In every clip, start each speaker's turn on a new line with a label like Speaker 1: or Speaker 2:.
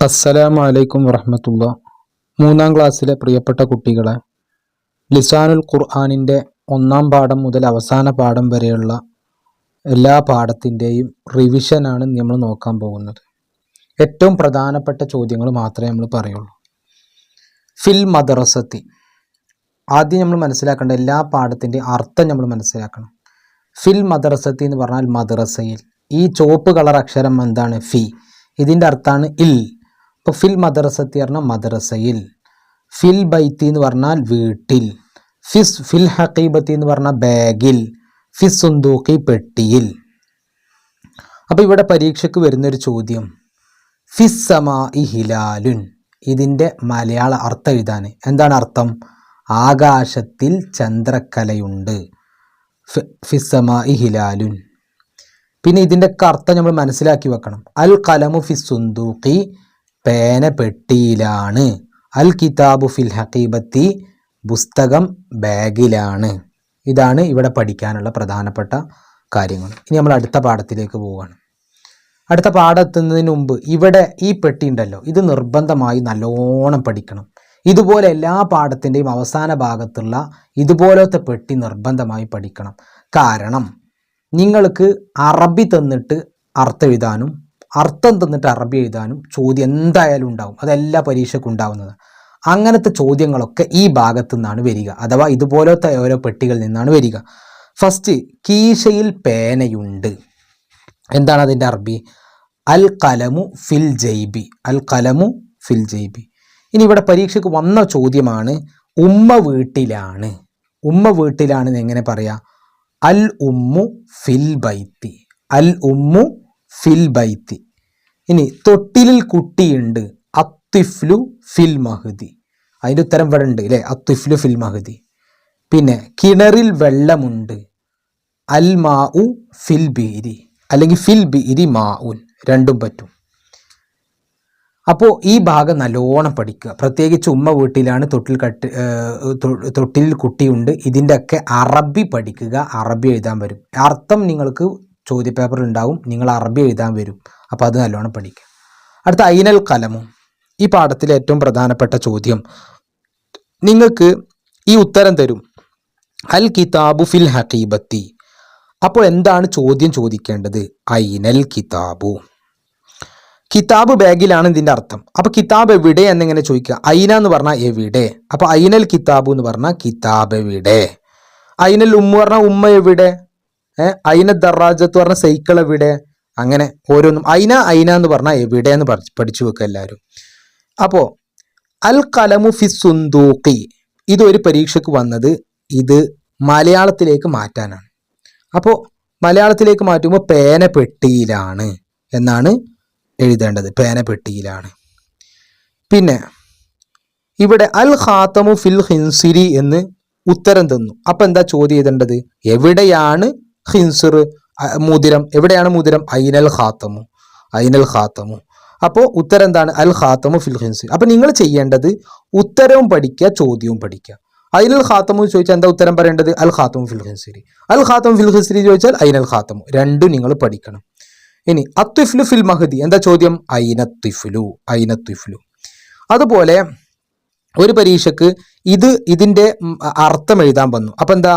Speaker 1: അസ്സലാമു അലൈക്കും വറഹമത്തുള്ള മൂന്നാം ക്ലാസ്സിലെ പ്രിയപ്പെട്ട കുട്ടികളെ ലിസാനുൽ ഖുർആാനിന്റെ ഒന്നാം പാഠം മുതൽ അവസാന പാഠം വരെയുള്ള എല്ലാ പാഠത്തിന്റെയും റിവിഷനാണ് നമ്മൾ നോക്കാൻ പോകുന്നത്. ഏറ്റവും പ്രധാനപ്പെട്ട ചോദ്യങ്ങൾ മാത്രമേ നമ്മൾ പറയുള്ളൂ. ഫിൽ മദ്രസത്തി. ആദ്യം നമ്മൾ മനസ്സിലാക്കേണ്ട എല്ലാ പാഠത്തിന്റെ അർത്ഥം നമ്മൾ മനസ്സിലാക്കണം. ഫിൽ മദ്രസത്തി എന്ന് പറഞ്ഞാൽ മദ്രസയിൽ ഈ ചുവപ്പ് കളർ അക്ഷരം എന്താണ്? ഫി. ഇതിന്റെ അർത്ഥമാണ് ഇൽ. ഇപ്പോൾ ഫിൽ മദ്രസത്തി പറഞ്ഞാൽ മദ്രസയിൽ. ഫിൽ ബൈത്തി എന്ന് പറഞ്ഞാൽ വീട്ടിൽ. ഫിസ് ഫിൽ ഹക്കീബത്തി എന്ന് പറഞ്ഞാൽ ബാഗിൽ. ഫിസ് സുന്ദൂക്കി പെട്ടിയിൽ. അപ്പോൾ ഇവിടെ പരീക്ഷയ്ക്ക് വരുന്നൊരു ചോദ്യം. ഫിസ് സമാ ഇ ഹിലാലുൻ. ഇതിന്റെ മലയാള അർത്ഥം എഴുതാൻ എന്താണ് അർത്ഥം? ആകാശത്തിൽ ചന്ദ്രക്കലയുണ്ട്. ഫിസ്സമാ ഇ ഹിലാലുൻ. പിന്നെ ഇതിന്റെ ഒക്കെ അർത്ഥം നമ്മൾ മനസ്സിലാക്കി വെക്കണം. അൽ കലമു ഫി സുന്ദൂഖി പേന പെട്ടിയിലാണ്. അൽ കിതാബു ഫിൽ ഹക്കീബത്തി പുസ്തകം ബാഗിലാണ്. ഇതാണ് ഇവിടെ പഠിക്കാനുള്ള പ്രധാനപ്പെട്ട കാര്യങ്ങൾ. ഇനി നമ്മൾ അടുത്ത പാഠത്തിലേക്ക് പോവുകയാണ്. അടുത്ത പാഠം എത്തുന്നതിന് മുമ്പ് ഇവിടെ ഈ പെട്ടി ഉണ്ടല്ലോ. ഇത് നിർബന്ധമായി നല്ലോണം പഠിക്കണം. ഇതുപോലെ എല്ലാ പാഠത്തിന്റെയും അവസാന ഭാഗത്തുള്ള ഇതുപോലത്തെ പെട്ടി നിർബന്ധമായി പഠിക്കണം. കാരണം നിങ്ങൾക്ക് അറബി തന്നിട്ട് അർത്ഥം എഴുതാനും അർത്ഥം തന്നിട്ട് അറബി എഴുതാനും ചോദ്യം എന്തായാലും ഉണ്ടാവും. അതെല്ലാ പരീക്ഷയ്ക്കും ഉണ്ടാവുന്നത്. അങ്ങനത്തെ ചോദ്യങ്ങളൊക്കെ ഈ ഭാഗത്തു നിന്നാണ് വരിക. അഥവാ ഇതുപോലത്തെ ഓരോ പെട്ടികളിൽ നിന്നാണ് വരിക. ഫസ്റ്റ് കീശയിൽ പേനയുണ്ട്. എന്താണ് അതിന്റെ അറബി? അൽ കലമു ഫിൽ ജൈബി. അൽ കലമു ഫിൽ ജൈബി. ഇനി ഇവിടെ പരീക്ഷയ്ക്ക് വന്ന ചോദ്യമാണ് ഉമ്മ വീട്ടിലാണ്. ഉമ്മ വീട്ടിലാണ് എങ്ങനെ പറയാ? അൽ ഉമ്മു ഫിൽ ബൈത്തി. അൽ ഉമ്മു ഫിൽ ബൈത്തി. ഇനി തൊട്ടിലിൽ കുട്ടിയുണ്ട് അത്തിഫ്ലു ഫിൽ മഹദി. അതിന്റെ ഉത്തരം ഇവിടെ ഉണ്ട് അല്ലേ അത്തിഫ്ലു ഫിൽ മഹദി. പിന്നെ കിണറിൽ വെള്ളമുണ്ട് അൽ മാ ഉ ഫിൽ ബീരി. അല്ലെങ്കിൽ ഫിൽ ബീരി മാ ഉൻ രണ്ടും പറ്റും. അപ്പോൾ ഈ ഭാഗം നല്ലോണം പഠിക്കുക. പ്രത്യേകിച്ച് ഉമ്മ വീട്ടിലാണ് തൊട്ടിൽ കട്ട് തൊട്ടിൽ കുട്ടിയുണ്ട്. ഇതിന്റെയൊക്കെ അറബി പഠിക്കുക അറബി എഴുതാൻ വരും. അർത്ഥം നിങ്ങൾക്ക് ചോദ്യപേപ്പറിൽ ഉണ്ടാവും. നിങ്ങൾ അറബി എഴുതാൻ വരും. അപ്പോൾ അത് നല്ലോണം പഠിക്കുക അടുത്ത ഐനൽ കലമും. ഈ പാഠത്തിലെ ഏറ്റവും പ്രധാനപ്പെട്ട ചോദ്യം. നിങ്ങൾക്ക് ഈ ഉത്തരം തരും. അൽ കിതാബു ഫിൽ ഹക്കീബത്തി അപ്പോൾ എന്താണ് ചോദ്യം ചോദിക്കേണ്ടത്? ഐനൽ കിതാബു. കിതാബ് ബാഗിലാണ് ഇതിന്റെ അർത്ഥം. അപ്പോൾ കിതാബ് എവിടെ എന്നിങ്ങനെ ചോദിക്കുക? ഐന എന്ന് പറഞ്ഞാൽ എവിടെ? അപ്പോൾ ഐനൽ കിതാബ് എന്ന് പറഞ്ഞാൽ കിതാബ് എവിടെ? ഐനൽ ഉമ്മ പറഞ്ഞാൽ ഉമ്മ എവിടെ? ഐന ദറാജത്ത് പറഞ്ഞ സൈക്കിൾ എവിടെ? അങ്ങനെ ഓരോന്നും. അയിന അയിന എന്ന് പറഞ്ഞാൽ എവിടെ എന്ന് പഠിച്ചു വെക്കുക എല്ലാവരും അപ്പോ അൽ കലമു ഫി സുന്ദൂഖി. ഇത് ഒരു പരീക്ഷയ്ക്ക് വന്നത് ഇത് മലയാളത്തിലേക്ക് മാറ്റാനാണ്. അപ്പോൾ മലയാളത്തിലേക്ക് മാറ്റുമ്പോൾ പേന പെട്ടിയിലാണ് എന്നാണ് എഴുതേണ്ടത്. പേന പെട്ടിയിലാണ് പിന്നെ ഇവിടെ അൽ ഖാത്തമു ഫിൽ ഹിൻസിരി എന്ന് ഉത്തരം തന്നു. അപ്പൊ എന്താ ചോദ്യം ചെയ്തേണ്ടത്? എവിടെയാണ് ഹിൻസിർ മുതിരം. എവിടെയാണ് മുതിരം? ഐനൽ ഖാത്തമു ഐനൽ ഖാത്തമു അപ്പോൾ ഉത്തരം എന്താണ് അൽ ഖാത്തമു ഫിൽ ഹിൻസിർ അപ്പോൾ നിങ്ങൾ ചെയ്യേണ്ടത് ഉത്തരവും പഠിക്കുക ചോദ്യവും പഠിക്കുക. ഐനൽ ഖാത്തമു ചോദിച്ചാൽ എന്താ ഉത്തരം പറയേണ്ടത്? അൽ ഖാത്തമു ഫിൽ ഹിൻസിരി അൽ ഖാത്തമു ഫിൽ ഹിൻസിരി ചോദിച്ചാൽ ഐനൽ ഖാത്തമു രണ്ടും നിങ്ങൾ പഠിക്കണം. ഇനി അത്വിഫ്ലു ഫിൽ മഹദി. എന്താ ചോദ്യം? ഐനത്വിഫ്ലു ഐനത്വിഫ്ലു അതുപോലെ ഒരു പരീക്ഷക്ക് ഇത് ഇതിന്റെ അർത്ഥം എഴുതാൻ വന്നു. അപ്പൊ എന്താ?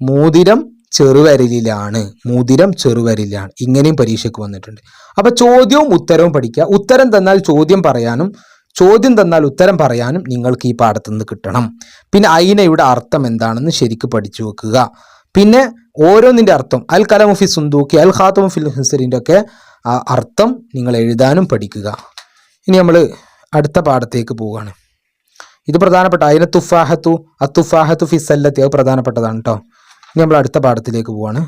Speaker 1: മോതിരം ചെറുവരലിലാണ് മുതിരം ചെറുവരലിലാണ് ഇങ്ങനെയും പരീക്ഷയ്ക്ക് വന്നിട്ടുണ്ട്. അപ്പൊ ചോദ്യവും ഉത്തരവും പഠിക്കുക. ഉത്തരം തന്നാൽ ചോദ്യം പറയാനും ചോദ്യം തന്നാൽ ഉത്തരം പറയാനും നിങ്ങൾക്ക് ഈ പാഠത്തു നിന്ന് കിട്ടണം. പിന്നെ അയിനയുടെ അർത്ഥം എന്താണെന്ന് ശരിക്ക് പഠിച്ചു വെക്കുക. പിന്നെ ഓരോന്നിന്റെ അർത്ഥം അൽ കലമുഫി സുന്ദൂക്കി അൽ ഖാത്തമുഫിൽ ഹിസറിന്റെ ഒക്കെ അർത്ഥം നിങ്ങൾ എഴുതാനും പഠിക്കുക. ഇനി നമ്മൾ അടുത്ത പാഠത്തേക്ക് പോവുകയാണ്. ഇത് പ്രധാനപ്പെട്ട അയിന തുഫാഹത്തു അത്തുഫാഹത്തു ഫി സല്ലത്തി അത് പ്രധാനപ്പെട്ടതാണ് കേട്ടോ നമ്മൾ അടുത്ത പാഠത്തിലേക്ക് പോവാണ്.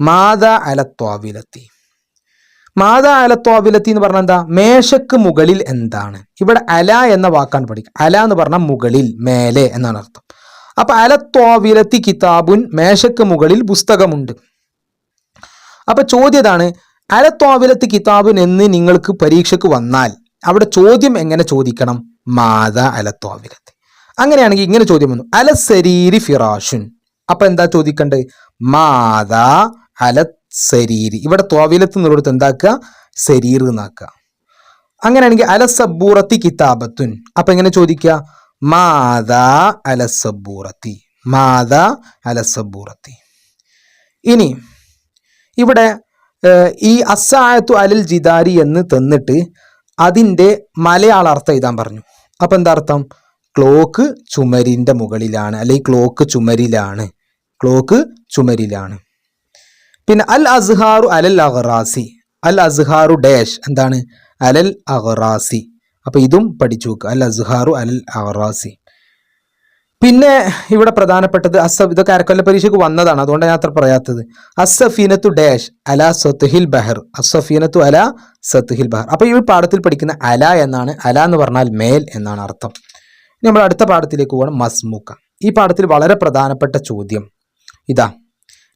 Speaker 1: മാത അലത്വാവിലത്തി. മാത അലത്വാവിലത്തി എന്ന് പറഞ്ഞാൽ എന്താ? മേശക്ക് മുകളിൽ എന്താണ്? ഇവിടെ അല എന്ന വാക്കാണ് പഠിക്കുക. അല എന്ന് പറഞ്ഞാൽ മുകളിൽ മേലെ എന്നാണ് അർത്ഥം. അപ്പൊ അലത്വാവിലത്തി കിതാബുൻ മേശക്ക് മുകളിൽ പുസ്തകമുണ്ട്. അപ്പൊ ചോദ്യതാണ് അലത്വാവിലത്തി കിതാബുൻ എന്ന് നിങ്ങൾക്ക് പരീക്ഷയ്ക്ക് വന്നാൽ അവിടെ ചോദ്യം എങ്ങനെ ചോദിക്കണം? മാത അലത്വാവിലത്തി. അങ്ങനെയാണെങ്കിൽ ഇങ്ങനെ ചോദ്യം വന്നു. അല ശരീരി ഫിറാഷുൻ. അപ്പൊ എന്താ ചോദിക്കണ്ടേ? മാതാ അല സരീരി. ഇവിടെ തോവിലത്ത് നിന്നുള്ള എന്താക്കുക സരീർ എന്നാക്കുക അങ്ങനെയാണെങ്കിൽ അലസബൂറത്തി കിതാബത്തുൻ. അപ്പൊ എങ്ങനെ ചോദിക്കുക? മാതാ അലസബൂറത്തി മാതാ അലസബൂറത്തി ഇനി ഇവിടെ ഈ അസായത്തു അലൽ ജിദാരി എന്ന് തന്നിട്ട് അതിന്റെ മലയാള അർത്ഥം എഴുതാൻ പറഞ്ഞു. അപ്പൊ എന്താ അർത്ഥം? ക്ലോക്ക് ചുമരിന്റെ മുകളിലാണ് അല്ലെങ്കിൽ ക്ലോക്ക് ചുമരിലാണ്. ക്ലോക്ക് ചുമരിലാണ്. പിന്നെ അൽ അസ്ഹാറു അലൽ അഹ്റാസി അൽ അസ്ഹാറു ഡാഷ് എന്താണ്? അലൽ അഹ്റാസി അപ്പോൾ ഇതും പഠിച്ചു നോക്കുക അൽ അസ്ഹാറു അലൽ അഹ്റാസി പിന്നെ ഇവിടെ പ്രധാനപ്പെട്ടത് അസ ഇതൊക്കെ അരക്കൊല്ല പരീക്ഷയ്ക്ക് വന്നതാണ്. അതുകൊണ്ട് ഞാൻ അത്ര പറയാത്തത്. അസഫീനത്തു ഡാഷ് അല സത്തുഹിൽ ബഹർ. അസഫീനത്തു അല സത്തുഹിൽ ബഹർ. അപ്പോൾ ഈ പാഠത്തിൽ പഠിക്കുന്ന അല എന്നാണ്. അല എന്ന് പറഞ്ഞാൽ മേൽ എന്നാണ് അർത്ഥം. നമ്മൾ അടുത്ത പാഠത്തിലേക്ക് പോകണം. മസ്മുക്ക. ഈ പാഠത്തിൽ വളരെ പ്രധാനപ്പെട്ട ചോദ്യം. ഇതാ.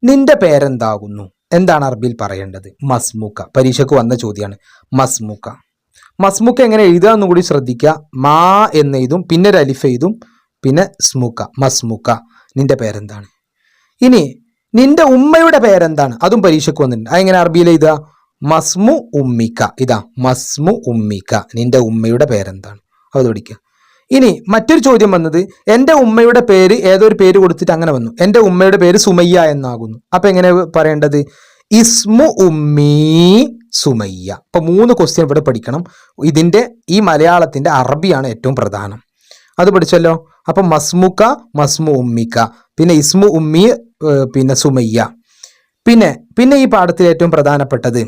Speaker 1: നിന്റെ പേരെന്താകുന്നു? എന്താണ് അറബിയിൽ പറയേണ്ടത്? മസ്മുക്ക. പരീക്ഷയ്ക്ക് വന്ന ചോദ്യമാണ്. മസ്മുക്ക. മസ്മുക്ക എങ്ങനെ എഴുതുക എന്നും കൂടി ശ്രദ്ധിക്കുക. മാ എന്ന് എഴുതും പിന്നെ ഒരു അലിഫ് എഴുതും പിന്നെ സ്മുക്ക. മസ്മുക്ക. നിന്റെ പേരെന്താണ്? ഇനി നിന്റെ ഉമ്മയുടെ പേരെന്താണ്? അതും പരീക്ഷയ്ക്ക് വന്നിട്ടുണ്ട്. അതെങ്ങനെ അറബിയിൽ എഴുതുക? മസ്മു ഉമ്മിക്ക. ഇതാ. മസ്മു ഉമ്മിക്ക. നിന്റെ ഉമ്മയുടെ പേരെന്താണ്? അത് പഠിക്കുക. ഇനി മറ്റൊരു ചോദ്യം വന്നത് എന്റെ ഉമ്മയുടെ പേര് ഏതൊരു പേര് കൊടുത്തിട്ട് അങ്ങനെ വന്നു? എന്റെ ഉമ്മയുടെ പേര് സുമയ്യ എന്നാകുന്നു. അപ്പൊ എങ്ങനെ പറയേണ്ടത്? ഇസ്മു ഉമ്മീ സുമയ്യ. അപ്പൊ മൂന്ന് ക്വസ്റ്റ്യൻ ഇവിടെ പഠിക്കണം. ഇതിന്റെ ഈ മലയാളത്തിന്റെ അറബിയാണ് ഏറ്റവും പ്രധാനം. അത് പഠിച്ചല്ലോ? അപ്പൊ മസ്മുക്ക മസ്മു ഉമ്മിക്ക. പിന്നെ ഇസ്മു ഉമ്മി പിന്നെ സുമയ്യ. പിന്നെ പിന്നെ ഈ പാഠത്തിൽ ഏറ്റവും പ്രധാനപ്പെട്ടത്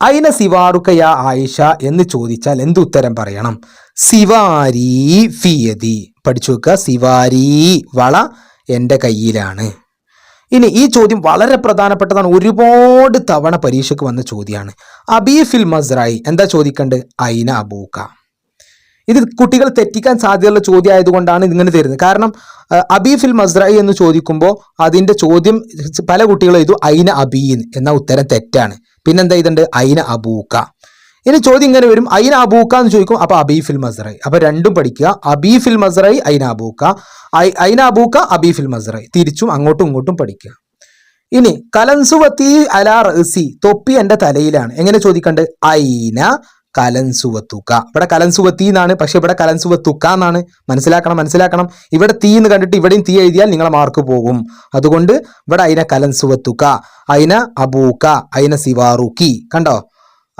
Speaker 1: അയിന സിവാറുക്കയ ആയിഷ എന്ന് ചോദിച്ചാൽ എന്ത് ഉത്തരം പറയണം? സിവാരി ഫിയതി പഠിച്ചു വെക്കുക. സിവാരി വള എന്റെ കയ്യിലാണ്. ഇനി ഈ ചോദ്യം വളരെ പ്രധാനപ്പെട്ടതാണ്. ഒരുപാട് തവണ പരീക്ഷയ്ക്ക് വന്ന ചോദ്യമാണ്. അബീഫിൽ മസ്രായി എന്താ ചോദിക്കേണ്ടത് അയിന അബൂക്ക. ഇത് കുട്ടികൾ തെറ്റിക്കാൻ സാധ്യതയുള്ള ചോദ്യം ആയതുകൊണ്ടാണ് ഇങ്ങനെ തരുന്നത്. കാരണം അബീഫിൽ മസ്രായി എന്ന് ചോദിക്കുമ്പോൾ അതിന്റെ ചോദ്യം പല കുട്ടികളും ഇത് അയിന അബീൻ എന്ന ഉത്തരം തെറ്റാണ്. പിന്നെന്താ ഇതുണ്ട്? അയിന അബൂക്ക. ഇനി ചോദ്യം ഇങ്ങനെ വരും. അയിന അബൂക്ക എന്ന് ചോദിക്കും. അപ്പൊ അബീഫിൽ മസറൈ അപ്പൊ രണ്ടും പഠിക്കുക. അബീഫിൽ മസറൈ അയിന അബൂക്ക. അയിന അബൂക്ക അബീഫിൽ മസറൈ തിരിച്ചും അങ്ങോട്ടും ഇങ്ങോട്ടും പഠിക്കുക. ഇനി കലൻസുവത്തി അലാർ റസി തൊപ്പി എന്റെ തലയിലാണ്. എങ്ങനെ ചോദിക്കണ്ട്? ഐന കലൻസുവത്തുക്ക. ഇവിടെ കലൻസുവത്തി എന്നാണ് പക്ഷെ ഇവിടെ കലൻസുവത്തുക്ക എന്നാണ് മനസ്സിലാക്കണം മനസ്സിലാക്കണം. ഇവിടെ തീ എന്ന് കണ്ടിട്ട് ഇവിടെയും തീ എഴുതിയാൽ നിങ്ങളെ മാർക്ക് പോകും. അതുകൊണ്ട് ഇവിടെ അയിന കലൻസുവത്തുക്ക അയിന അബൂക്ക അയിന സിവാറുക്കി. കണ്ടോ?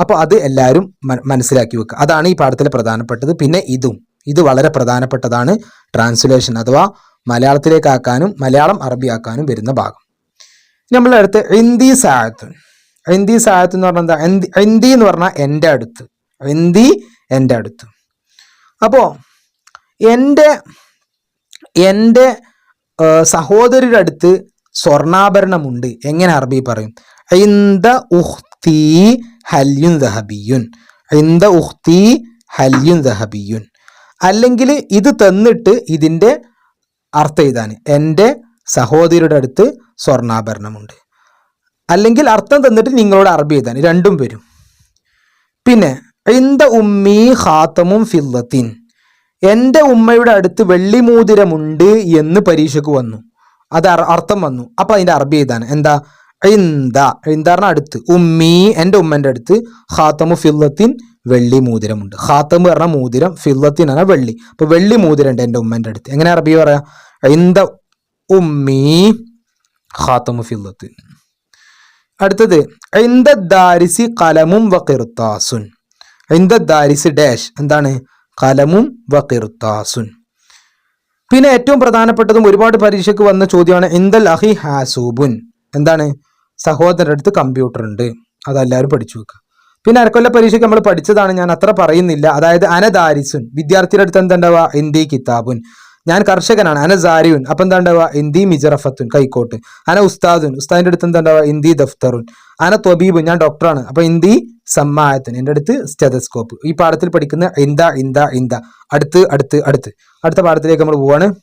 Speaker 1: അപ്പോൾ അത് എല്ലാവരും മനസ്സിലാക്കി വെക്കുക അതാണ് ഈ പാഠത്തിലെ പ്രധാനപ്പെട്ടത്. പിന്നെ ഇതും. ഇത് വളരെ പ്രധാനപ്പെട്ടതാണ് ട്രാൻസ്ലേഷൻ അഥവാ മലയാളത്തിലേക്ക് ആക്കാനും മലയാളം അറബി ആക്കാനും വരുന്ന ഭാഗം. നമ്മളെ അടുത്ത് ഹിന്ദി സാഹത്ത് ഹിന്ദി സാഹത്ത് എന്ന് പറഞ്ഞാൽ എന്താ? ഹിന്ദി എന്ന് പറഞ്ഞാൽ എന്റെ അടുത്ത്. ഹിന്ദി എന്റെ അടുത്ത്. അപ്പോൾ എന്റെ എന്റെ സഹോദരിയുടെ അടുത്ത് സ്വർണാഭരണമുണ്ട്. എങ്ങനെ അറബി പറയും? ഇന്ദ ഉഹ്തി ഹല്യുൻ ദഹബിയുൻ. ഇന്ദ ഉഹ്തി ഹല്യുൻ ദഹബിയുൻ. അല്ലെങ്കിൽ ഇത് തന്നിട്ട് ഇതിന്റെ അർത്ഥം ഇതാണ് എന്റെ സഹോദരിയുടെ അടുത്ത് സ്വർണാഭരണമുണ്ട്. അല്ലെങ്കിൽ അർത്ഥം തന്നിട്ട് നിങ്ങളോട് അറബി എഴുതാൻ രണ്ടും വരും. പിന്നെ ഇന്ദ ഉമ്മി ഹാത്തമും ഫില്ലത്തിൻ. എന്റെ ഉമ്മയുടെ അടുത്ത് വെള്ളി മോതിരമുണ്ട് എന്ന് പരീക്ഷയ്ക്ക് വന്നു. അത് അർത്ഥം വന്നു. അപ്പൊ അതിന്റെ അറബി എഴുതാണ്. എന്താ? ഇന്ദ ഇന്ദാറിന് അടുത്ത്. ഉമ്മി എന്റെ ഉമ്മന്റെ അടുത്ത് ഹാത്തമു ഫില്ലത്തിൻ വെള്ളി മോതിരമുണ്ട് ഹാത്തമ് പറഞ്ഞാൽ മോതിരം ഫില്ലത്തിൻ പറഞ്ഞാൽ വെള്ളി. അപ്പൊ വെള്ളി മോതിരം ഉണ്ട് എന്റെ ഉമ്മന്റെ അടുത്ത്. എങ്ങനെ അറബി പറയാ? ഇന്ദ ഉമ്മി ഹാത്തമു ഫില്ലത്തിൻ. അടുത്തത് ഇന്ദ ദാരിസി കലമും വക്കിർത്താസുൻ ഇന്ദ ദാരിസ് ഡാഷ്? എന്താണ്? കലമും വക്കിർത്താസുൻ പിന്നെ ഏറ്റവും പ്രധാനപ്പെട്ടതും ഒരുപാട് പരീക്ഷയ്ക്ക് വന്ന ചോദ്യമാണ് ഇന്ദൽ അഹി ഹാസൂബുൻ? എന്താണ്? സഹോദരന്റെ അടുത്ത് കമ്പ്യൂട്ടർ ഉണ്ട് അതെല്ലാവരും പഠിച്ചു വെക്കുക പിന്നെ അരക്കൊല്ല പരീക്ഷയ്ക്ക് നമ്മൾ പഠിച്ചതാണ് ഞാൻ അത്ര പറയുന്നില്ല. അതായത് അനദാരിസുൻ വിദ്യാർത്ഥിയുടെ അടുത്ത് എന്താ ഉണ്ടാവുക ഇന്ദി കിതാബുൻ. ഞാൻ കർഷകനാണ് അന സാരിയുൻ. അപ്പം എന്താ ഉണ്ടാവുക ഇന്ദി മിജറഫത്തുൻ? കൈക്കോട്ട്. അന ഉസ്താദുൻ. ഉസ്താദിന്റെ അടുത്ത് എന്താണ്ടാവുക? ഇന്ദി ദഫ്തറുൻ. അന ത്വബീബുൻ ഞാൻ ഡോക്ടറാണ് അപ്പൊ ഇന്ദി സമ്മായത്തുൻ എന്റെ അടുത്ത് സ്റ്റെതസ്കോപ്പ് ഈ പാഠത്തിൽ പഠിക്കുന്ന ഇന്ത ഇന്ത ഇന്ത. അടുത്ത് അടുത്ത് അടുത്ത്. അടുത്ത പാഠത്തിലേക്ക് നമ്മൾ പോവാണ്.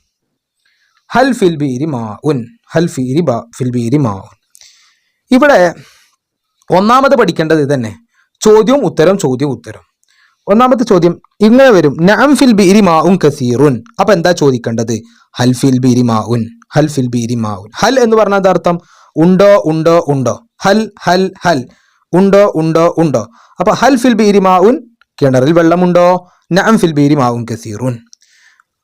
Speaker 1: ഹൽ ഫിൽ ബീരി മാ ഉൻ. ഹൽ ഫീരി ബാ ഫിൽ ബീരി മാ ഉൻ. ഇവിടെ ഒന്നാമത് പഠിക്കേണ്ടത് ഇത് തന്നെ ചോദ്യവും ഉത്തരം ചോദ്യവും ഉത്തരം. ഒന്നാമത്തെ ചോദ്യം ഇങ്ങനെ വരും. നാം ഫിൽ ബീരി മാ ഉൻ കസീറുൻ. അപ്പൊ എന്താ ചോദിക്കേണ്ടത്? ഹൽ ഫിൽ ബീരി മാ ഉൻ. ഹൽ ഫിൽ ബീരി മാ ഉൻ. ഹൽ എന്ന് പറഞ്ഞാൽ അർത്ഥം? ഉണ്ടോ ഉണ്ടോ ഉണ്ടോ. ഹൽ ഹൽ ഹൽ. ഉണ്ടോ ഉണ്ടോ ഉണ്ടോ? അപ്പൊ ഹൽ ഫിൽ ബീരി മാവുൻ കിണറിൽ വെള്ളമുണ്ടോ? നഅം ഫിൽ ബീരി മാവുൻ കസീറുൻ.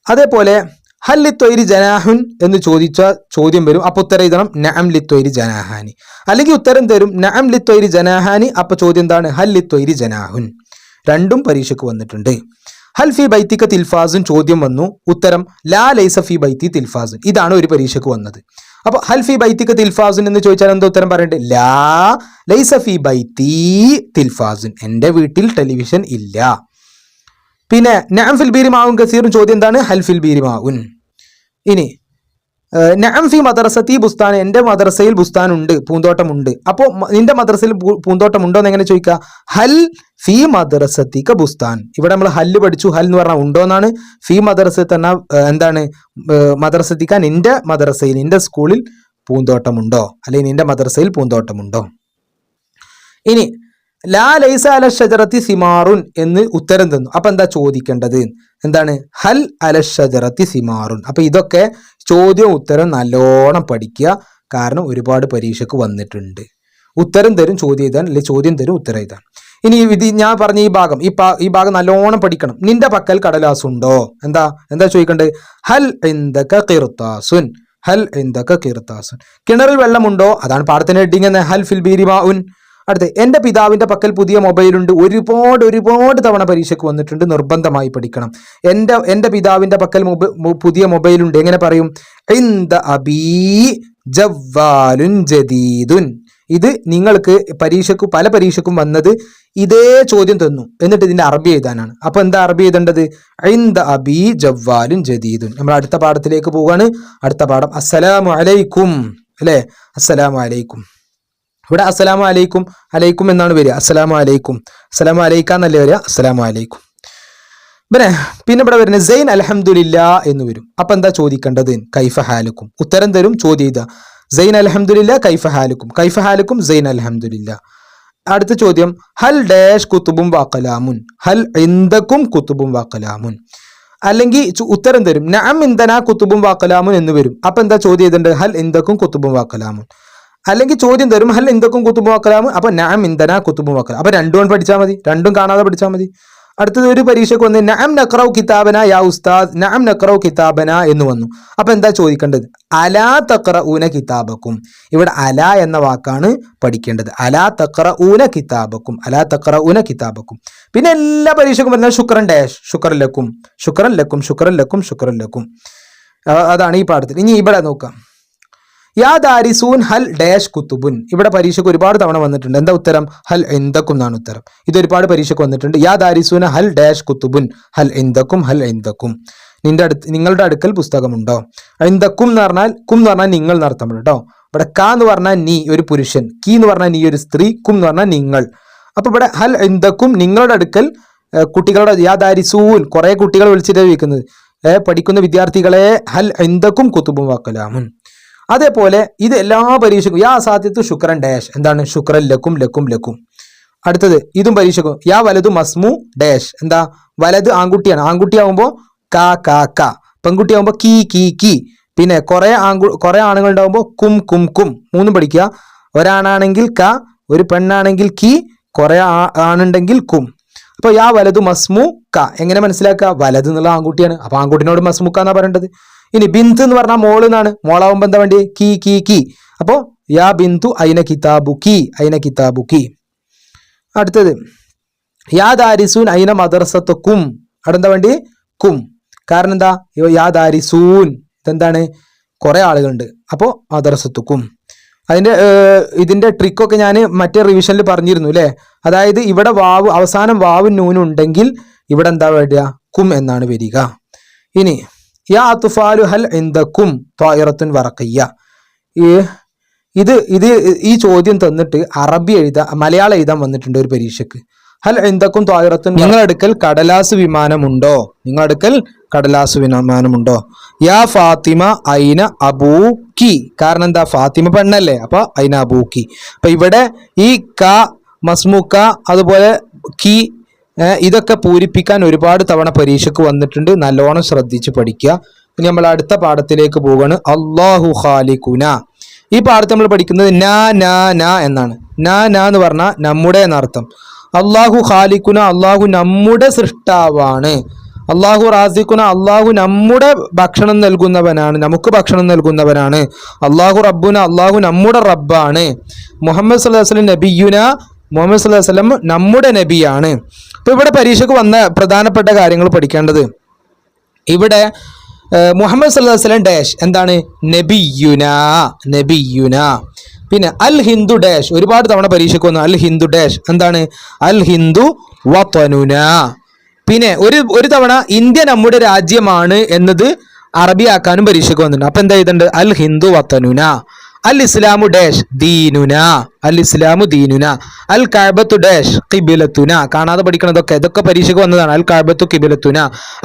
Speaker 1: അതേപോലെ ഹൽ ലിത്തൊയ്രി ജനാഹുൻ എന്ന് ചോദിച്ച ചോദ്യം വരും. അപ്പോൾ ഉത്തരം എഴുതണം നഅം ലിത്തൊയ്രി ജനാഹാനി. അല്ലെങ്കിൽ ഉത്തരം തരും നഅം ലിത്തൊയ്രി ജനാഹാനി. അപ്പോൾ ചോദ്യം എന്താണ്? ഹൽ ലിത്തൊയ്രി ജനാഹുൻ. രണ്ടും പരീക്ഷയ്ക്ക് വന്നിട്ടുണ്ട്. ഹൽ ഫി ബൈത്തിക്ക തിൽഫാസുൻ ചോദ്യം വന്നു. ഉത്തരം ലാ ലൈസ ഫി ബൈത്തി തിൽഫാസുൻ ഇതാണ് ഒരു പരീക്ഷയ്ക്ക് വന്നത്. അപ്പൊ ഹൽഫി ബൈത്തിക്ക് തിൽഫാസുൻ എന്ന് ചോദിച്ചാൽ എന്താ ഉത്തരം പറയണ്ടേ ലാ ലൈസ ഫി ബൈത്തി തിൽഫാസുൻ. എന്റെ വീട്ടിൽ ടെലിവിഷൻ ഇല്ല. പിന്നെ നാംഫിൽ ബീരിമാവുൻ ബീരി കസീറും ചോദ്യം എന്താണ്? ഹൽഫിൽ ബീരിമാവുൻ ബീരി ഇനി നാംഫി മദ്രസത്തി ബുസ്താൻ എന്റെ മദ്രസയിൽ ബുസ്താൻ ഉണ്ട് പൂന്തോട്ടമുണ്ട്. അപ്പോൾ നിന്റെ മദ്രസയിൽ പൂന്തോട്ടമുണ്ടോ എന്ന് എങ്ങനെ ചോദിക്കുക ഹൽ ഫി മദ്രസത്തിക്ക ബുസ്താൻ. ഇവിടെ നമ്മൾ ഹല്ല് പഠിച്ചു. ഹൽ എന്ന് പറഞ്ഞാൽ ഉണ്ടോ എന്നാണ് ഫി മദ്രസ തന്നെ എന്താണ് ഏഹ്, മദ്രസത്തിക്ക നിന്റെ മദ്രസയിൽ നിന്റെ സ്കൂളിൽ പൂന്തോട്ടമുണ്ടോ? അല്ലെങ്കിൽ നിന്റെ മദ്രസയിൽ പൂന്തോട്ടമുണ്ടോ? ഇനി ലാ ലൈസ അല ഷജറത്തി സിമാറുൻ എന്ന് ഉത്തരം തന്നു. അപ്പൊ എന്താ ചോദിക്കേണ്ടത്? എന്താണ്? ഹൽ അല ഷജറത്തി സിമാറുൻ. അപ്പൊ ഇതൊക്കെ ചോദ്യം ഉത്തരം നല്ലോണം പഠിക്കുക. കാരണം ഒരുപാട് പരീക്ഷയ്ക്ക് വന്നിട്ടുണ്ട്. ഉത്തരം തരും ചോദ്യം എഴുതാൻ അല്ലെങ്കിൽ ചോദ്യം തരും ഉത്തരം എഴുതാൻ. ഇനി ഇത് ഞാൻ പറഞ്ഞ ഈ ഭാഗം ഈ ഈ ഭാഗം നല്ലോണം പഠിക്കണം. നിന്റെ പക്കൽ കടലാസ് ഉണ്ടോ എന്താ എന്താ ചോദിക്കേണ്ടത് ഹൽ എന്തൊക്കെ കിർത്താസുൻ ഹൽ എന്തൊക്കെ കിർത്താസുൻ. കിണറിൽ വെള്ളമുണ്ടോ? അതാണ് പാടത്തിന് ഹെഡിങ് എന്ന്. ഹൽ ഫിൽ ബീരിമാഉൻ അടുത്ത് എന്റെ പിതാവിന്റെ പക്കൽ പുതിയ മൊബൈലുണ്ട് ഒരുപാട് ഒരുപാട് തവണ പരീക്ഷയ്ക്ക് വന്നിട്ടുണ്ട്. നിർബന്ധമായി പഠിക്കണം. എന്റെ എന്റെ പിതാവിന്റെ പക്കൽ പുതിയ മൊബൈലുണ്ട് എങ്ങനെ പറയും? എന്ത അബീ ജവ്വാലുൻ ജദീദുൻ. ഇത് നിങ്ങൾക്ക് പരീക്ഷയ്ക്ക് പല പരീക്ഷയ്ക്കും വന്നത് ഇതേ ചോദ്യം തന്നു. എന്നിട്ട് ഇതിന്റെ അറബി എഴുതാനാണ്. അപ്പൊ എന്താ അറബി എഴുതേണ്ടത്? ഇന്ദ അബി ജവ്വാലും ജദീദും നമ്മൾ അടുത്ത പാഠത്തിലേക്ക് പോവുകയാണ് അടുത്ത പാഠം. അസ്സലാമു അലൈക്കും. അല്ലേ? അസ്സലാമു അലൈക്കും. ഇവിടെ അസ്സലാമു അലൈക്കും. അലൈക്കും എന്നാണ് വരിക. അസ്സലാമു അലൈക്കും. അസ്സലാമു അലൈക്കാന്നല്ലേ വരിക? അസ്സലാമു അലൈക്കും. പിന്നെ പിന്നെ ഇവിടെ വരുന്നത് സൈൻ അലഹമുല്ല എന്ന് വരും. അപ്പൊ എന്താ ചോദിക്കേണ്ടത്? കൈഫ ഹാലുക്കും. ഉത്തരം തരും ചോദ്യം ചെയ്ത സൈൻ അലഹമുല്ല കൈഫ ഹാലുക്കും. കൈഫ ഹാലുക്കും സൈൻ അലഹമുല്ല അടുത്ത ചോദ്യം ഹൽ ഡാഷ് കുത്തുബും വാക്കലാമുൻ ഹൽ ഇന്ദക്കും കുത്തുബും വാക്കലാമുൻ അല്ലെങ്കിൽ ഉത്തരം തരും നഅം ഇന്ധന കുത്തുബും വാക്കലാമുൻ എന്ന് വരും. അപ്പൊ എന്താ ചോദ്യം ചെയ്തിട്ടുണ്ട് ഹൽ ഇന്ദക്കും കുത്തുബും വാക്കലാമുൻ അല്ലെങ്കിൽ ചോദ്യം തരും ഹൽ ഇന്ദക്കും കുത്തുബും വാക്കലാമുൻ അപ്പൊ നഅം ഇന്ധന കുത്തുബും വാക്കലാം അപ്പൊ രണ്ടും പഠിച്ചാൽ മതി രണ്ടും കാണാതെ പഠിച്ചാൽ മതി. അടുത്തത് ഒരു പരീക്ഷയ്ക്ക് വന്ന് നഅം നക്രൗ കിതാബന യാ ഉസ്താദ്? നഅം നക്രൗ കിതാബന? എന്ന് വന്നു. അപ്പൊ എന്താ ചോദിക്കേണ്ടത്? അലാ തക്ര ഊന കിതാബക്കും. ഇവിടെ അല എന്ന വാക്കാണ് പഠിക്കേണ്ടത്. അലാ തക്ര ഊന കിതാബക്കും. അലാ തക്ര ഊന കിതാബക്കും. പിന്നെ എല്ലാ പരീക്ഷയ്ക്കും വരുന്നത് ശുക്രൻ ഡാഷ് ശുക്രൻ ലക്കും. ശുക്രൻ ലക്കും ശുക്രൻ ലക്കും ശുക്രൻ ലക്കും. അതാണ് ഈ പാഠത്തിൽ. ഇനി ഇവിടെ നോക്കാം. യാ ദാരിസൂൻ ഹൽ ഡാഷ് കുത്തുബുൻ. ഇവിടെ പരീക്ഷയ്ക്ക് ഒരുപാട് തവണ വന്നിട്ടുണ്ട്. എന്താ ഉത്തരം? ഹൽ എന്തക്കും എന്നാണ് ഉത്തരം. ഇത് ഒരുപാട് പരീക്ഷയ്ക്ക് വന്നിട്ടുണ്ട്. യാ ദാരിസൂന ഹൽ ഡാഷ് കുത്തുബുൻ. ഹൽ എന്തക്കും ഹൽ എന്തക്കും നിന്റെ അടുത്ത് നിങ്ങളുടെ അടുക്കൽ പുസ്തകമുണ്ടോ? എന്തക്കും എന്ന് പറഞ്ഞാൽ കും എന്ന് പറഞ്ഞാൽ നിങ്ങൾ നടത്തം കേട്ടോ. ഇവിടെ ക എന്ന് പറഞ്ഞാൽ നീ ഒരു പുരുഷൻ. കി എന്ന് പറഞ്ഞാൽ നീ ഒരു സ്ത്രീ. കും എന്ന് പറഞ്ഞാൽ നിങ്ങൾ. അപ്പൊ ഇവിടെ ഹൽ എന്തക്കും നിങ്ങളുടെ അടുക്കൽ കുട്ടികളുടെ യാദാരിസൂൻ കുറെ കുട്ടികൾ വിളിച്ചിട്ട് ചോദിക്കുന്നത്. പഠിക്കുന്ന വിദ്യാർത്ഥികളെ ഹൽ എന്തക്കും കുത്തുബും വാക്കലാമുൻ. അതേപോലെ ഇത് എല്ലാ പരീക്ഷക്കും യാ സാധ്യത്ത് ശുക്രൻ ഡാഷ്. എന്താണ്? ശുക്രൻ ലക്കും ലക്കും ലക്കും. അടുത്തത് ഇതും പരീക്ഷക്കും യാ വലതു മസ്മു ഡാഷ്. എന്താ? വലത് ആൺകുട്ടിയാണ്. ആൺകുട്ടിയാവുമ്പോൾ കാ കാ കാ. പെൺകുട്ടിയാവുമ്പോൾ കീ കീ കീ. പിന്നെ കുറെ ആൺകു കുറെ ആണുങ്ങൾ ഉണ്ടാവുമ്പോൾ കും കും കും മൂന്നും പഠിക്കുക. ഒരാണാണെങ്കിൽ ക ഒരു പെണ്ണാണെങ്കിൽ കീ കുറെ ആണുണ്ടെങ്കിൽ കും അപ്പോൾ യാ വലതു മസ്മു ക. എങ്ങനെ മനസ്സിലാക്കുക? വലത് എന്നുള്ള ആൺകുട്ടിയാണ്. അപ്പോൾ ആൺകുട്ടിനോട് മസ്മുക്ക എന്നാ പറയേണ്ടത്? ഇനി ബിന്ദു എന്ന് പറഞ്ഞാൽ മോൾ എന്നാണ്. മോളാവുമ്പോ എന്താ വേണ്ടി കീ കീ കീ. അപ്പോ യാ ബിന്ദു അയിന കിതാബു കീ അയിന കിതാബു കീ. അടുത്തത് യാ ദാരിസൂൻ അയിന മദർസത്ത് കും അവിടെ എന്താ വേണ്ടി കും കാരണം എന്താ? യോ ദാരിസൂൻ. ഇതെന്താണ്? കുറെ ആളുകളുണ്ട്. അപ്പോ മദർസത്ത് കും അതിന്റെ ഇതിന്റെ ട്രിക്കൊക്കെ ഞാൻ മറ്റേ റിവിഷനിൽ പറഞ്ഞിരുന്നു അല്ലേ അതായത് ഇവിടെ വാവ് അവസാനം വാവ് നൂനുണ്ടെങ്കിൽ ഇവിടെ എന്താ വരിക കും എന്നാണ് വരിക. ഇനി യാ ഇന്ദക്കും വറക്കയ്യ ഈ ഇത് ഇത് ഈ ചോദ്യം തന്നിട്ട് അറബി എഴുതാ മലയാളം എഴുതാൻ വന്നിട്ടുണ്ട് ഒരു പരീക്ഷയ്ക്ക് ഹൽ എന്തക്കും ത്വായിറത്തുൻ നിങ്ങളടുക്കൽ കടലാസ് വിമാനമുണ്ടോ? നിങ്ങളടുക്കൽ കടലാസ് വിമാനമുണ്ടോ? യാ ഫാത്തിമ ഐന അബൂക്കി. കാരണം എന്താ? ഫാത്തിമ പെണ്ണല്ലേ? അപ്പൊ ഐന അബൂക്കി. അപ്പൊ ഇവിടെ ഈ ക മസ്മുക്ക അതുപോലെ കി ഇതൊക്കെ പൂരിപ്പിക്കാൻ ഒരുപാട് തവണ പരീക്ഷയ്ക്ക് വന്നിട്ടുണ്ട്. നല്ലോണം ശ്രദ്ധിച്ച് പഠിക്കുക. ഇനി നമ്മൾ അടുത്ത പാഠത്തിലേക്ക് പോവുകയാണ്. അള്ളാഹു ഖാലിഖുന. ഈ പാഠത്ത് നമ്മൾ പഠിക്കുന്നത് നാ നാ നാ എന്നാണ്. നാ നാ എന്ന് പറഞ്ഞാൽ നമ്മുടെ എന്നർത്ഥം. അള്ളാഹു ഖാലിക്കുന അള്ളാഹു നമ്മുടെ സൃഷ്ടാവാണ്. അള്ളാഹു റാസിക്കുന അള്ളാഹു നമ്മുടെ ഭക്ഷണം നൽകുന്നവനാണ്. നമുക്ക് ഭക്ഷണം നൽകുന്നവനാണ്. അള്ളാഹു റബ്ബുന അള്ളാഹു നമ്മുടെ റബ്ബാണ്. മുഹമ്മദ് സല്ലാഹു വസ്ലം നബിയുന മുഹമ്മദ് സല്ലാഹു വസ്ലം നമ്മുടെ നബിയാണ്. അപ്പോൾ ഇവിടെ പരീക്ഷയ്ക്ക് വന്ന പ്രധാനപ്പെട്ട കാര്യങ്ങൾ പഠിക്കേണ്ടത്. ഇവിടെ മുഹമ്മദ് അലൈഹി വസല്ലം ഡാഷ് എന്താണ്? നബിയുന നബിയുന. പിന്നെ അൽ ഹിന്ദു ഡാഷ് ഒരുപാട് തവണ പരീക്ഷയ്ക്ക് വന്നു. അൽ ഹിന്ദു ഡാഷ് എന്താണ്? അൽ ഹിന്ദു വതനുന. പിന്നെ ഒരു ഒരു തവണ ഇന്ത്യ നമ്മുടെ രാജ്യമാണ് എന്നത് അറബിയാക്കാനും പരീക്ഷയ്ക്ക് വന്നിട്ടുണ്ട്. അപ്പൊ എന്താ ചെയ്തിട്ടുണ്ട് അൽ ഹിന്ദു വതനുന. അൽ ഇസ്ലാമു ഡാഷ് ദീനുന അൽ ഇസ്ലാമു ദീനുന. അൽ കഅബത്തു ഡാഷ് കിബിലത്തുന കാണാതെ പഠിക്കണതൊക്കെ ഇതൊക്കെ പരീക്ഷയ്ക്ക് വന്നതാണ്. അൽ കഅബത്തു കിബിലത്തുന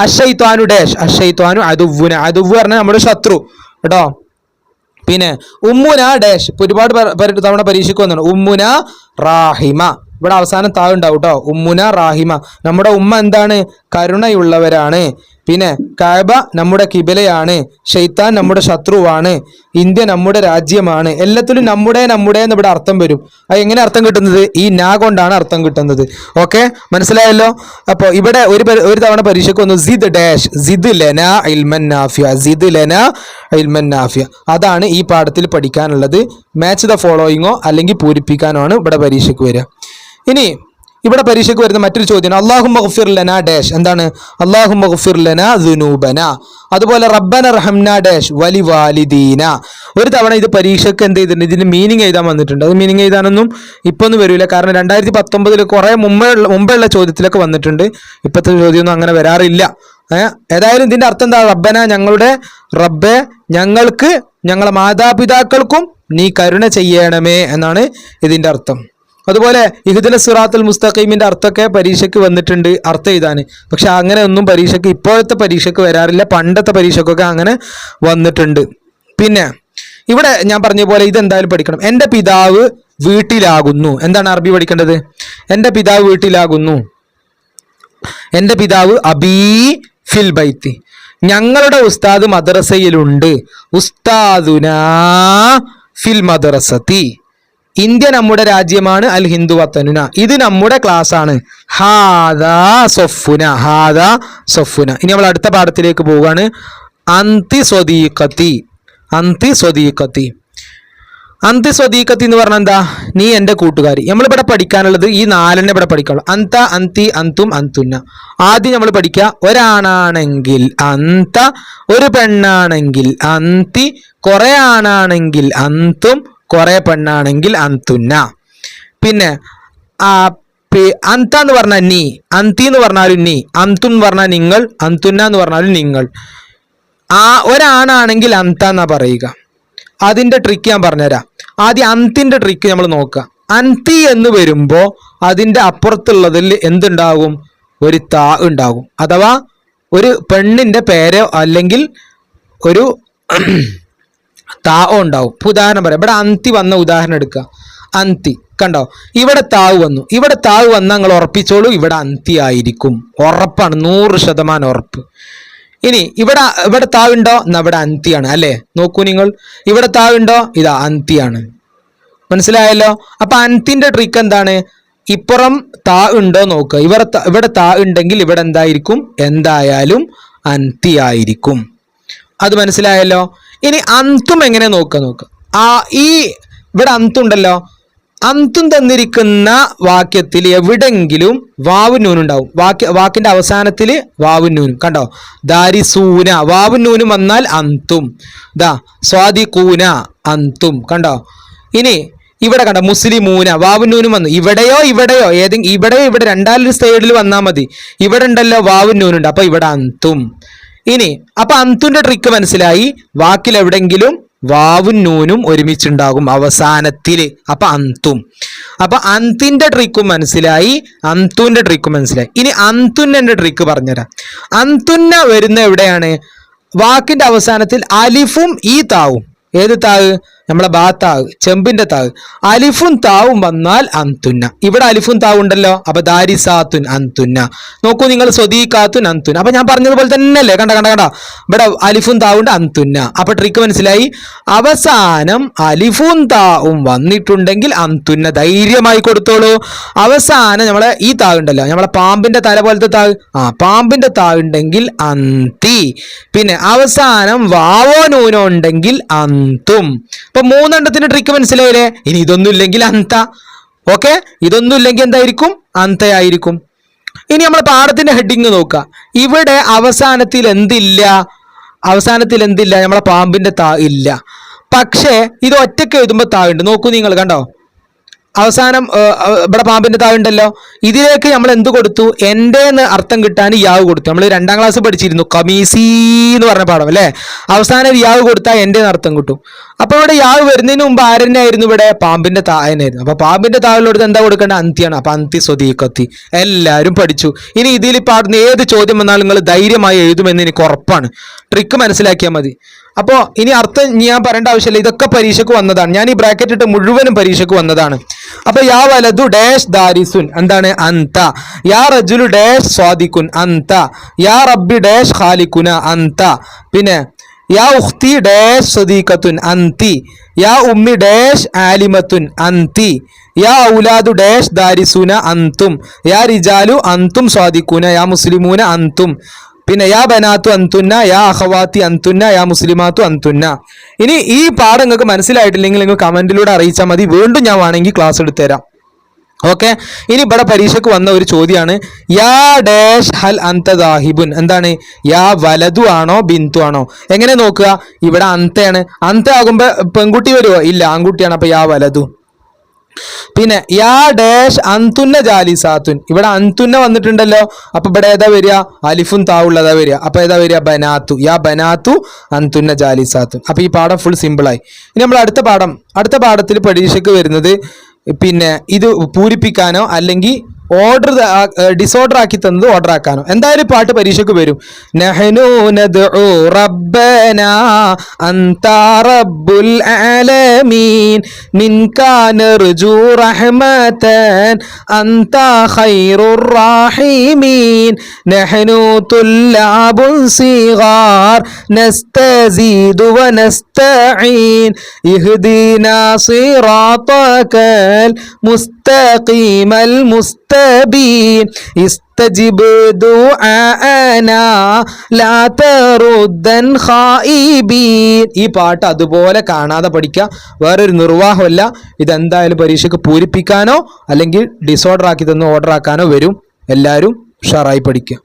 Speaker 1: അഷൈത്വാനു ഡാഷ് അഷൈത്വാനു അതുവുന അതുവ് പറഞ്ഞാൽ നമ്മുടെ ശത്രു കേട്ടോ? പിന്നെ ഉമ്മുന ഡാഷ്. ഒരുപാട് തവണ പരീക്ഷയ്ക്ക് വന്നതാണ്. ഉമ്മുന റാഹിമ. ഇവിടെ അവസാനം താഴ് ഉണ്ടാവും കേട്ടോ ഉമ്മുന റാഹിമ. നമ്മുടെ ഉമ്മ എന്താണ്? കരുണയുള്ളവരാണ്. പിന്നെ കാബ നമ്മുടെ കിബിലയാണ്. ഷെയ്ത്താൻ നമ്മുടെ ശത്രുവാണ്. ഇന്ത്യ നമ്മുടെ രാജ്യമാണ്. എല്ലാത്തിലും നമ്മുടെ നമ്മുടെ എന്ന് ഇവിടെ അർത്ഥം വരും. അത് എങ്ങനെ അർത്ഥം കിട്ടുന്നത്? ഈ നാ കൊണ്ടാണ് അർത്ഥം കിട്ടുന്നത്. ഓക്കെ? മനസ്സിലായല്ലോ? അപ്പോൾ ഇവിടെ ഒരു ഒരു തവണ പരീക്ഷയ്ക്ക് വന്നു. സിദ് ഡാഷ്. സിദ് ലന ഇൽമൻ നാഫിയ. സിദ് ലെന ഇൽമൻ നാഫിയ. അതാണ് ഈ പാഠത്തിൽ പഠിക്കാനുള്ളത്. മാച്ച് ദ ഫോളോയിങ്ങോ അല്ലെങ്കിൽ പൂരിപ്പിക്കാനോ ആണ് ഇവിടെ പരീക്ഷയ്ക്ക് വരിക. ഇനി ഇവിടെ പരീക്ഷയ്ക്ക് വരുന്ന മറ്റൊരു ചോദ്യം അള്ളാഹു മഹഫിർ ലന ഡാഷ്. എന്താണ്? അള്ളാഹു മഹഫിർ ലന ദുനൂബന. അതുപോലെ റബ്ബന റഹംന ഡാഷ് വലി വാലിദീന ഒരു തവണ ഇത് പരീക്ഷയ്ക്ക് എന്ത് ചെയ്തിട്ടുണ്ട്? ഇതിന് മീനിങ് എഴുതാൻ വന്നിട്ടുണ്ട്. അത് മീനിങ് എഴുതാനൊന്നും ഇപ്പൊ ഒന്നും വരില്ല കാരണം രണ്ടായിരത്തി പത്തൊമ്പതിൽ കുറെ മുമ്പേ മുമ്പുള്ള ചോദ്യത്തിലൊക്കെ വന്നിട്ടുണ്ട്. ഇപ്പോഴത്തെ ചോദ്യമൊന്നും അങ്ങനെ വരാറില്ല. ഏതായാലും ഇതിന്റെ അർത്ഥം എന്താ? റബ്ബന ഞങ്ങളുടെ റബ്ബെ ഞങ്ങൾക്ക് ഞങ്ങളെ മാതാപിതാക്കൾക്കും നീ കരുണ ചെയ്യണമേ എന്നാണ് ഇതിന്റെ അർത്ഥം. അതുപോലെ ഇഹുദിന സിറാത്തുൽ മുസ്തഖീമിന്റെ അർത്ഥമൊക്കെ പരീക്ഷയ്ക്ക് വന്നിട്ടുണ്ട് അർത്ഥം എഴുതാൻ. പക്ഷെ അങ്ങനെ ഒന്നും പരീക്ഷയ്ക്ക് ഇപ്പോഴത്തെ പരീക്ഷയ്ക്ക് വരാറില്ല പണ്ടത്തെ പരീക്ഷയ്ക്കൊക്കെ അങ്ങനെ വന്നിട്ടുണ്ട്. പിന്നെ ഇവിടെ ഞാൻ പറഞ്ഞ പോലെ ഇതെന്തായാലും പഠിക്കണം. എന്റെ പിതാവ് വീട്ടിലാകുന്നു. എന്താണ് അറബി പഠിക്കേണ്ടത്? എന്റെ പിതാവ് വീട്ടിലാകുന്നു. എന്റെ പിതാവ് അബീ ഫിൽ ബൈത്തി. ഞങ്ങളുടെ ഉസ്താദ് മദ്രസയിലുണ്ട്. ഉസ്താദുന ഫിൽ മദ്രസത്തി. ഇന്ത്യ നമ്മുടെ രാജ്യമാണ് അൽ ഹിന്ദു വത്തനുന. ഇത് നമ്മുടെ ക്ലാസ് ആണ്. ഹാദാ സൊഫുന ഹാദാ സൊഫുന. ഇനി നമ്മൾ അടുത്ത പാഠത്തിലേക്ക് പോവുകയാണ്. അന്തി സ്വദീഖത്തി അന്തി സ്വദീഖത്തി. അന്തി സ്വദീഖത്തി എന്ന് പറഞ്ഞാൽ എന്താ? നീ എന്റെ കൂട്ടുകാരി. നമ്മളിവിടെ പഠിക്കാനുള്ളത് ഈ നാലെണ്ണ ഇവിടെ പഠിക്കാനുള്ളൂ. അന്ത അന്തി അന്തും അന്തുന്ന. ആദ്യം നമ്മൾ പഠിക്കുക ഒരാണാണെങ്കിൽ അന്ത ഒരു പെണ്ണാണെങ്കിൽ അന്തി കുറെ ആണാണെങ്കിൽ അന്തും കുറെ പെണ്ണാണെങ്കിൽ അന്തുന്ന. പിന്നെ ആ അന്ത എന്ന് പറഞ്ഞാൽ നീ അന്തി എന്ന് പറഞ്ഞാലും നീ അന്തു എന്ന് പറഞ്ഞാൽ നിങ്ങൾ അന്തുന്ന എന്ന് പറഞ്ഞാലും നിങ്ങൾ. ആ ഒരാണാണെങ്കിൽ അന്ത എന്നാ പറയുക. അതിന്റെ ട്രിക്ക് ഞാൻ പറഞ്ഞുതരാം. ആദ്യം അന്തിന്റെ ട്രിക്ക് നമ്മൾ നോക്കുക. അന്തി എന്ന് വരുമ്പോൾ അതിന്റെ അപ്പുറത്തുള്ളതിൽ എന്തുണ്ടാകും? ഒരു താ ഉണ്ടാകും. അഥവാ ഒരു പെണ്ണിന്റെ പേരോ അല്ലെങ്കിൽ ഒരു താവോ ഉണ്ടാവും. ഇപ്പൊ ഉദാഹരണം പറയാം. ഇവിടെ അന്തി വന്ന ഉദാഹരണം എടുക്കുക. അന്തി. കണ്ടോ? ഇവിടെ താവ് വന്നു. ഇവിടെ താവ് വന്നാൽ നിങ്ങൾ ഉറപ്പിച്ചോളൂ ഇവിടെ അന്തി ആയിരിക്കും. ഉറപ്പാണ്. നൂറ് ശതമാനം ഉറപ്പ്. ഇനി ഇവിടെ ഇവിടെ താവുണ്ടോ എന്നാ ഇവിടെ അന്തിയാണ് അല്ലേ? നോക്കൂ നിങ്ങൾ. ഇവിടെ താവുണ്ടോ ഇതാ അന്തിയാണ് മനസ്സിലായല്ലോ? അപ്പൊ അന്തിന്റെ ട്രിക്ക് എന്താണ്? ഇപ്പുറം താ ഉണ്ടോ നോക്കുക. ഇവർ ഇവിടെ താ ഉണ്ടെങ്കിൽ ഇവിടെ എന്തായിരിക്കും? എന്തായാലും അന്തി ആയിരിക്കും. അത് മനസ്സിലായല്ലോ? ഇനി അന്തും എങ്ങനെ നോക്കുക നോക്കുക ആ ഈ ഇവിടെ അന്തുണ്ടല്ലോ അന്തും തന്നിരിക്കുന്ന വാക്യത്തിൽ എവിടെങ്കിലും വാവും നൂനും ഉണ്ടാവും. വാക്യ വാക്കിന്റെ അവസാനത്തിൽ വാവും നൂനും കണ്ടോ? ദാരിസൂന. വാവും നൂനും വന്നാൽ അന്തും. ദാ സ്വാദിഖൂന അന്തും. കണ്ടോ? ഇനി ഇവിടെ കണ്ട മുസ്ലിമൂന. വാവുന്നൂനും വന്നു. ഇവിടെയോ ഇവിടെയോ? ഏതെങ്കിലും ഇവിടെയോ ഇവിടെ രണ്ടാലൊരു സൈഡിൽ വന്നാൽ മതി. ഇവിടെ ഉണ്ടല്ലോ വാവുന്നൂനുണ്ട് അപ്പൊ ഇവിടെ അന്തും. ഇനി അപ്പൊ അന്തുന്റെ ട്രിക്ക് മനസ്സിലായി. വാക്കിൽ എവിടെങ്കിലും വാവും നൂനും ഒരുമിച്ചുണ്ടാകും അവസാനത്തിൽ. അപ്പൊ അന്തും. അപ്പൊ അന്തിന്റെ ട്രിക്കും മനസ്സിലായി അന്തുന്റെ ട്രിക്കും മനസ്സിലായി. ഇനി അന്തുന്നന്റെ ട്രിക്ക് പറഞ്ഞുതരാം. അന്തുന്ന വരുന്ന എവിടെയാണ്? വാക്കിന്റെ അവസാനത്തിൽ അലിഫും ഈ താവും. ഏത് താവ്? നമ്മളെ ബാ താവ് ചെമ്പിന്റെ താവ്. അലിഫും താവും വന്നാൽ അന്തുന്ന ഇവിടെ അലിഫും താവ് ഉണ്ടല്ലോ. അപ്പൊ ദാരിസാത്തുൻ അന്തുന്ന നോക്കൂ നിങ്ങൾ സ്വദീഖാത്തുൻ അന്തുന്ന അപ്പൊ ഞാൻ പറഞ്ഞതുപോലെ തന്നെ അല്ലേ കണ്ട കണ്ട കണ്ട. ഇവിടെ അലിഫും താവുണ്ട് അന്തുന്ന അപ്പൊ ട്രിക്ക് മനസ്സിലായി. അവസാനം അലിഫും താവും വന്നിട്ടുണ്ടെങ്കിൽ അന്തുന്ന ധൈര്യമായി കൊടുത്തോളൂ. അവസാനം നമ്മളെ ഈ താവ് ഉണ്ടല്ലോ. നമ്മളെ പാമ്പിന്റെ തല പോലത്തെ താവ്. ആ പാമ്പിന്റെ താവ് ഉണ്ടെങ്കിൽ അന്തി പിന്നെ അവസാനം വാവോ നൂനോ ഉണ്ടെങ്കിൽ അന്തും ഇപ്പൊ മൂന്നെണ്ണത്തിന് ട്രിക്ക് മനസ്സിലായില്ലേ? ഇനി ഇതൊന്നും ഇല്ലെങ്കിൽ അന്ത. ഓക്കെ ഇതൊന്നും ഇല്ലെങ്കിൽ എന്തായിരിക്കും? അന്തയായിരിക്കും. ഇനി നമ്മൾ പാഠത്തിന്റെ ഹെഡിങ് നോക്കുക. ഇവിടെ അവസാനത്തിൽ എന്തില്ല? അവസാനത്തിൽ എന്തില്ല? നമ്മളെ പാമ്പിന്റെ താ ഇല്ല. പക്ഷേ ഇത് ഒറ്റയ്ക്ക് എഴുതുമ്പോൾ താഴുണ്ട് നോക്കൂ നിങ്ങൾ കണ്ടോ? അവസാനം ഇവിടെ പാമ്പിന്റെ താഴുണ്ടല്ലോ ഇതിലേക്ക് നമ്മൾ എന്ത് കൊടുത്തു? എന്റെ എന്ന് അർത്ഥം കിട്ടാൻ യാവ് കൊടുത്തു. നമ്മൾ രണ്ടാം ക്ലാസ് പഠിച്ചിരുന്നു. കമീസി എന്ന് പറഞ്ഞ പാഠം അല്ലേ? അവസാനം യാവ് കൊടുത്താൽ എന്റെ എന്ന് അർത്ഥം കിട്ടും. അപ്പൊ ഇവിടെ യാവ് വരുന്നതിന് മുമ്പ് ആരെന്നായിരുന്നു ഇവിടെ? പാമ്പിന്റെ താഴെന്നായിരുന്നു അപ്പൊ പാമ്പിന്റെ താഴിലോട് എന്താ കൊടുക്കേണ്ട അന്തിയാണ്. അപ്പൊ അന്തി സ്വതീക്കത്തി എല്ലാവരും പഠിച്ചു. ഇനി ഇതിൽ പാടുന്ന ഏത് ചോദ്യം വന്നാലും നിങ്ങൾ ധൈര്യമായി എഴുതുമെന്ന് എനിക്ക് ഉറപ്പാണ്. ട്രിക്ക് മനസ്സിലാക്കിയാൽ മതി. അപ്പോൾ ഇനി അർത്ഥം ഞാൻ പറയേണ്ട ആവശ്യമില്ല. ഇതൊക്കെ പരീക്ഷയ്ക്ക് വന്നതാണ്. ഞാൻ ഈ ബ്രാക്കറ്റ് ഇട്ട് മുഴുവനും പരീക്ഷയ്ക്ക് വന്നതാണ്. അപ്പൊ യാ വലതു ഡാഷ് ദാരിസുൻ. എന്താണ്? അന്ത. യാ റജുലു ഡാഷ് സ്വാദിക്കുൻ അന്ത. യാ റബ്ബി ഡാഷ് ഖാലിക്കുന അന്ത. പിന്നെ യാ ഉഖ്തി ഡാഷ് സദീഖത്തുൻ. അന്തി. യാ ഉമ്മി ഡാഷ് ആലിമത്തുൻ. അന്തി. യാ ഔലാദു ഡാഷ് ദാരിസുന. അന്തും. യാ റിജാലു അന്തും സ്വാദിക്കുന യാ മുസ്ലിമൂന അന്തും. പിന്നെ യാ ബനാത്തു അന്തുന്ന യാ അഹവാത്തി അന്തുന്ന യാ മുസ്ലിമാത്തു അന്തുന്ന ഇനി ഈ പാഠം നിങ്ങൾക്ക് മനസ്സിലായിട്ടില്ലെങ്കിൽ നിങ്ങൾ കമന്റിലൂടെ അറിയിച്ചാൽ മതി. വീണ്ടും ഞാൻ വേണമെങ്കിൽ ക്ലാസ് എടുത്തുതരാം ഓക്കെ? ഇനി ഇവിടെ പരീക്ഷയ്ക്ക് വന്ന ഒരു ചോദ്യമാണ്. യാ ഡാഷ് ഹൽ അന്തദാഹിബുൻ എന്താണ്? യാ വലതു ആണോ ബിന്ദു ആണോ? എങ്ങനെ നോക്കുക? ഇവിടെ അന്തയാണ് അന്ത ആകുമ്പോ പെൺകുട്ടി വരുമോ ഇല്ല ആൺകുട്ടിയാണ്. അപ്പൊ യാ വലതു. പിന്നെ യാ ഡാഷ് അന്തുന്ന ജാലിസാത്തുൻ ഇവിടെ അന്തുന്ന വന്നിട്ടുണ്ടല്ലോ. അപ്പൊ ഇവിടെ ഏതാ വരിക? അലിഫും താവുള്ളതാ വരിക? അപ്പൊ ഏതാ വരിക? ബനാത്തു. യാ ബനാത്തു അന്തുന്ന ജാലിസാത്തുൻ അപ്പൊ ഈ പാഠം ഫുൾ സിമ്പിളായി ഇനി നമ്മൾ അടുത്ത പാഠം അടുത്ത പാഠത്തിൽ പരീക്ഷയ്ക്ക് വരുന്നത് പിന്നെ ഇത് പൂരിപ്പിക്കാനോ അല്ലെങ്കിൽ ഓർഡർ ഡിസോർഡർ ആക്കി തന്നത് ഓർഡർ ആക്കാനോ. എന്തായാലും പാട്ട് പരീക്ഷയ്ക്ക് വരും. റബ്ബനാ അന്ത റബ്ബുൽ ആലമീൻ. നിൻകാനർജു റഹ്മതൻ ഖൈറുർ സിഗാർ നസ്തസീദു ഇഹ്ദിനാ സിറാത്തകൽ മുസ്തഖീം المستبين استجب دعاءنا لا تردن خائبين ഈ പാട്ട് അതുപോലെ കാണാതെ പഠിക്കുക വേറൊരു നിർവാഹമല്ല ഇതെന്തായാലും പരീക്ഷയ്ക്ക് പൂരിപ്പിക്കാനോ അല്ലെങ്കിൽ ഡിസോർഡർ ആക്കി തന്ന് ഓർഡർ ആക്കാനോ വരും എല്ലാവരും ഉഷാറായി പഠിക്കുക